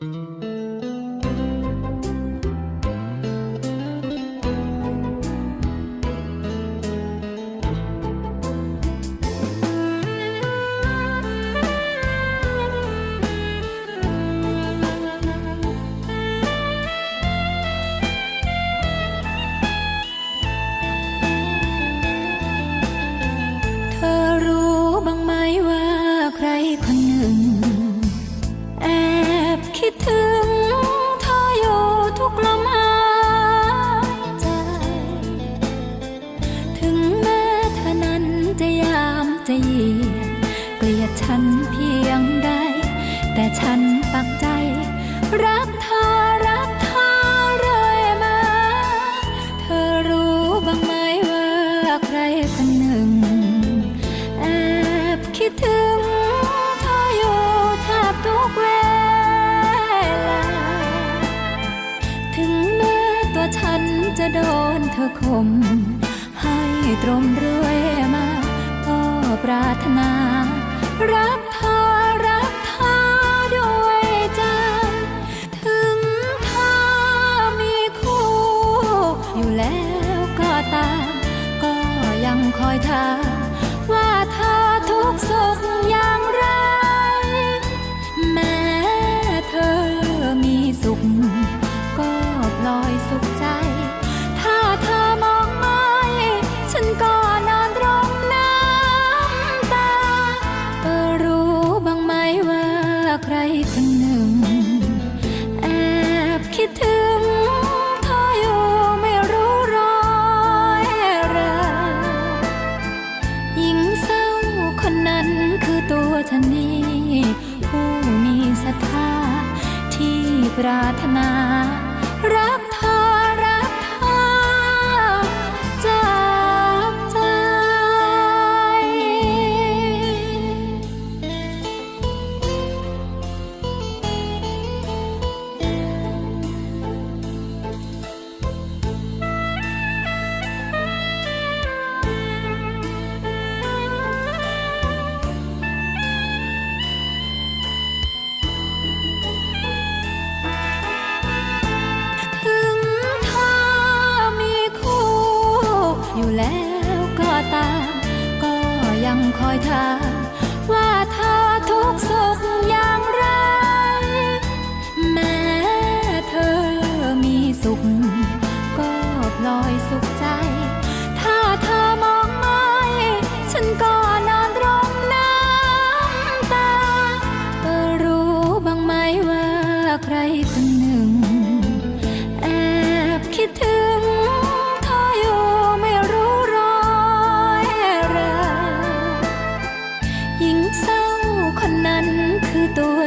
เจะเหยียดเกลียดฉันเพียงใด แต่ฉันปักใจ รักเธอรักเธอเรื่อยมา เธอรู้บ้างไหมว่าใครคนหนึ่ง แอบคิดถึงเธออยู่แทบทุกเวลา ถึงแม้ตัวฉันจะโดนเธอข่มให้ตรมเรื่อยมา ปรารถนา รักเธอรักเธอด้วยใจ ถึงเธอมีคู่อยู่แล้วก็ตาม ก็ยังคอยถามว่าเธอทุกข์สุขอย่างไร คนหนึ่ง แอบคิดถึงเธออยู่ไม่รู้ร้อยราหญิงเศร้าคนนั้นคือตัวฉันนี้ผู้มีศรัทธาที่ปรารถนารัก อยถามว่าเธอทุกข์สุขอย่างไร แม้เธอมีสุข ก็ลอยสุขใจ ถ้าเธอมองไม่ ฉันก็นอนร้องน้ำตา เธอรู้บ้างไหมว่าใครคน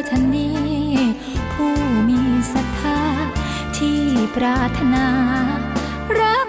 ฉันนี้ผู้มีศรัทธาที่ปรารถนา รัก